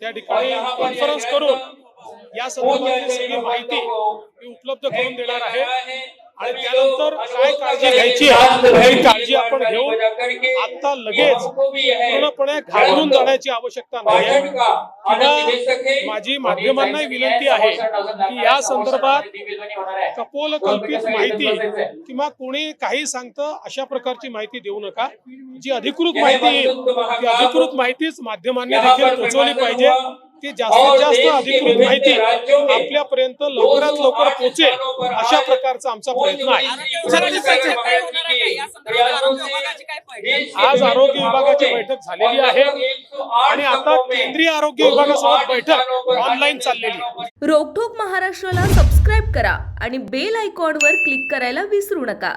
त्या ठिकाणी कॉन्फरन्स करून या संदर्भातली सगळी माहिती मी उपलब्ध करून देणार आहे. आणि त्यानंतर काय काळजी घ्यायची आहे ही काळजी आपण घेऊन आता लगेच पूर्णपणे घाबरून जाण्याची आवश्यकता नाही. आहे किंवा माझी माध्यमांनाही विनंती आहे की या संदर्भात कपोल कल्पित माहिती किंवा कोणी काही सांगतं अशा प्रकारची माहिती देऊ नका. जी अधिकृत माहिती येईल ती अधिकृत माहितीच माध्यमांनी देखील पोहोचवली पाहिजे. की जास्तीत जास्त अधिकृत माहिती आपल्यापर्यंत लवकरात लवकर पोहोचेल. अशा प्रकारचा आमचा प्रयत्न आहे. आज आरोग्य विभागाची बैठक झालेली आहे. आणि आता केंद्रीय आरोग्य विभागासोबत बैठक ऑनलाईन चाललेली आहे. रोकठोक महाराष्ट्राला सबस्क्राईब करा आणि बेल आयकॉनवर क्लिक करायला विसरू नका.